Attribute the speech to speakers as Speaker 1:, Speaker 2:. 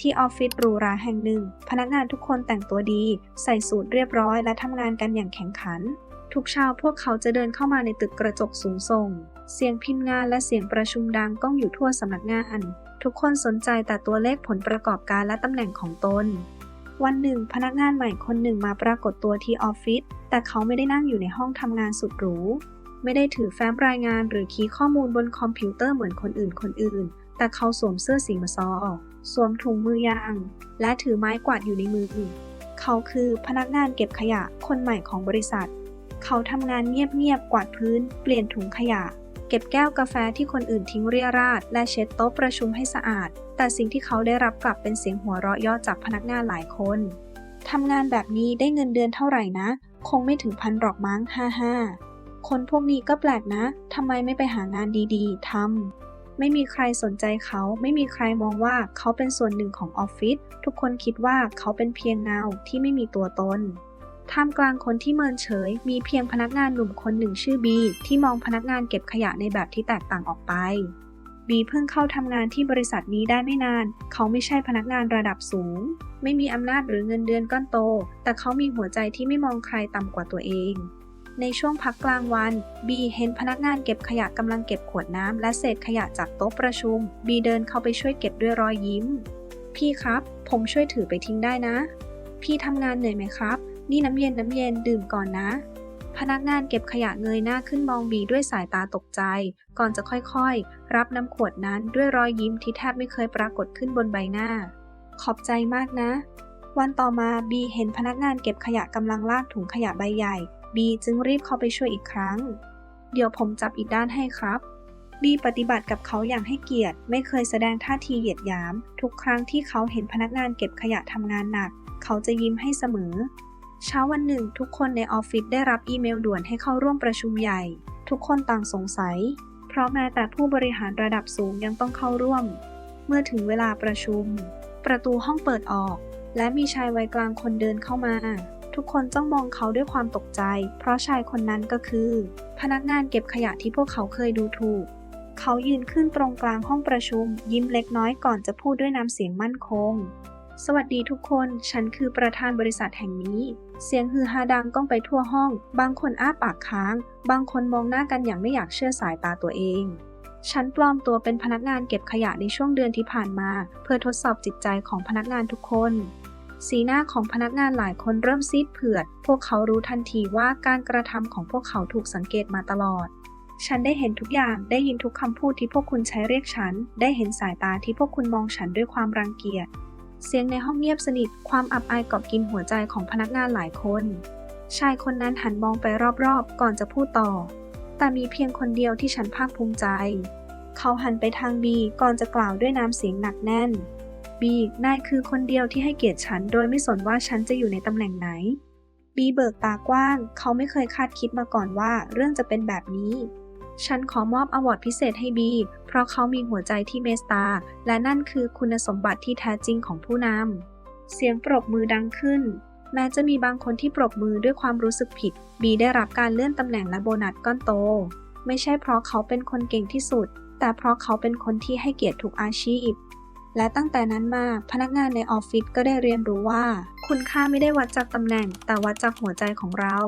Speaker 1: ที่ออฟฟิศหรูหราแห่งหนึ่ง พนักงานทุกคนแต่งตัวดี ใส่สูทเรียบร้อยและทำงานกันอย่างแข็งขัน ทุกเช้าพวกเขาจะเดินเข้ามาในตึกกระจกสูงส่ง เสียงพิมพ์งานและเสียงประชุมดังก้องอยู่ทั่วสำนักงาน ทุกคนสนใจแต่ตัวเลขผลประกอบการและตำแหน่งของตน วันหนึ่ง พนักงานใหม่คนหนึ่งมาปรากฏตัวที่ออฟฟิศแต่เขาไม่ได้นั่งอยู่ในห้องทำงานสุดหรูไม่ได้ถือแฟ้มรายงานหรือคีย์ข้อมูลบนคอมพิวเตอร์เหมือนคนอื่นคนอื่น แต่เขาสวมเสื้อสีมะซอสวมถุงมือยาง และถือไม้กวาดอยู่ในมืออื่นเขาคือพนักงานเก็บขยะคนใหม่ของบริษัท เขาทำงานเงียบๆ กวาดพื้น เปลี่ยนถุงขยะ เก็บแก้วกาแฟที่คนอื่นทิ้งเรี่ยราด และเช็ดโต๊ะประชุมให้สะอาด แต่สิ่งที่เขาได้รับกลับเป็นเสียงหัวเราะย่อจากพนักงานหลายคนทำงานแบบนี้ได้เงินเดือนเท่าไหร่นะ คงไม่ถึงพันหรอกมั้ง ฮ่าฮ่าคนพวกนี้ก็แปลกนะ ทำไมไม่ไปหางานดีๆทำ ไม่มีใครสนใจเขา ไม่มีใครมองว่าเขาเป็นส่วนหนึ่งของออฟฟิศ ทุกคนคิดว่าเขาเป็นเพียงเงาที่ไม่มีตัวตน ท่ามกลางคนที่เมินเฉย มีเพียงพนักงานหนุ่มคนหนึ่งชื่อบี ที่มองพนักงานเก็บขยะในแบบที่แตกต่างออกไป บีเพิ่งเข้าทำงานที่บริษัทนี้ได้ไม่นาน เขาไม่ใช่พนักงานระดับสูง ไม่มีอำนาจหรือเงินเดือนก้อนโต แต่เขามีหัวใจที่ไม่มองใครต่ำกว่าตัวเอง ในช่วงพักกลางวัน บีเห็นพนักงานเก็บขยะกำลังเก็บขวดน้ำและเศษขยะจากโต๊ะประชุม บีเดินเข้าไปช่วยเก็บด้วยรอยยิ้ม พี่ครับ ผมช่วยถือไปทิ้งได้นะ พี่ทำงานเหนื่อยไหมครับ นี่น้ำเย็นน้ำเย็นดื่มก่อนนะ พนักงานเก็บขยะเงยหน้าขึ้นมองบีด้วยสายตาตกใจ ก่อนจะค่อยๆ รับน้ำขวดนั้นด้วยรอยยิ้มที่แทบไม่เคยปรากฏขึ้นบนใบหน้า ขอบใจมากนะวันต่อมาบีเห็นพนักงานเก็บขยะกำลังลากถุงขยะใบใหญ่ บีจึงรีบเข้าไปช่วยอีกครั้ง เดี๋ยวผมจับอีกด้านให้ครับ บีปฏิบัติกับเขาอย่างให้เกียรติ ไม่เคยแสดงท่าทีเหยียดหยาม ทุกครั้งที่เขาเห็นพนักงานเก็บขยะทำงานหนัก เขาจะยิ้มให้เสมอ เช้าวันหนึ่ง ทุกคนในออฟฟิศได้รับอีเมลด่วนให้เข้าร่วมประชุมใหญ่ ทุกคนต่างสงสัย เพราะแม้แต่ผู้บริหารระดับสูงยังต้องเข้าร่วม เมื่อถึงเวลาประชุม ประตูห้องเปิดออก และมีชายวัยกลางคนเดินเข้ามา ทุกคนจ้องมองเขาด้วยความตกใจ เพราะชายคนนั้นก็คือ พนักงานเก็บขยะที่พวกเขาเคยดูถูก เขายืนขึ้นตรงกลางห้องประชุม ยิ้มเล็กน้อยก่อนจะพูดด้วยน้ำเสียงมั่นคง สวัสดีทุกคน ฉันคือประธานบริษัทแห่งนี้ เสียงฮือฮาดังก้องไปทั่วห้อง บางคนอ้าปากค้าง บางคนมองหน้ากันอย่างไม่อยากเชื่อสายตาตัวเองฉันปลอมตัวเป็นพนักงานเก็บขยะในช่วงเดือนที่ผ่านมา เพื่อทดสอบจิตใจของพนักงานทุกคน สีหน้าของพนักงานหลายคนเริ่มซีดเผือด พวกเขารู้ทันทีว่าการกระทำของพวกเขาถูกสังเกตมาตลอด ฉันได้เห็นทุกอย่าง ได้ยินทุกคำพูดที่พวกคุณใช้เรียกฉัน ได้เห็นสายตาที่พวกคุณมองฉันด้วยความรังเกียจ เสียงในห้องเงียบสนิท ความอับอายกอบกินหัวใจของพนักงานหลายคน ชายคนนั้นหันมองไปรอบๆ ก่อนจะพูดต่อ แต่มีเพียงคนเดียวที่ฉันภาคภูมิใจ เขาหันไปทางบีก่อนจะกล่าวด้วยน้ำเสียงหนักแน่น บีนายคือคนเดียวที่ให้เกียรติฉัน โดยไม่สนว่าฉันจะอยู่ในตำแหน่งไหน บีเบิกตากว้าง เขาไม่เคยคาดคิดมาก่อนว่าเรื่องจะเป็นแบบนี้ ฉันขอมอบอวอร์ดพิเศษให้บี เพราะเขามีหัวใจที่เมตตา และนั่นคือคุณสมบัติที่แท้จริงของผู้นำ เสียงปรบมือดังขึ้น แม้จะมีบางคนที่ปรบมือด้วยความรู้สึกผิด บีได้รับการเลื่อนตำแหน่งและโบนัสก้อนโต ไม่ใช่เพราะเขาเป็นคนเก่งที่สุดแต่เพราะเขาเป็นคนที่ให้เกียรติทุกอาชีพ และตั้งแต่นั้นมาพนักงานในออฟฟิศก็ได้เรียนรู้ว่า คุณค่าไม่ได้วัดจากตำแหน่ง แต่วัดจากหัวใจของเรา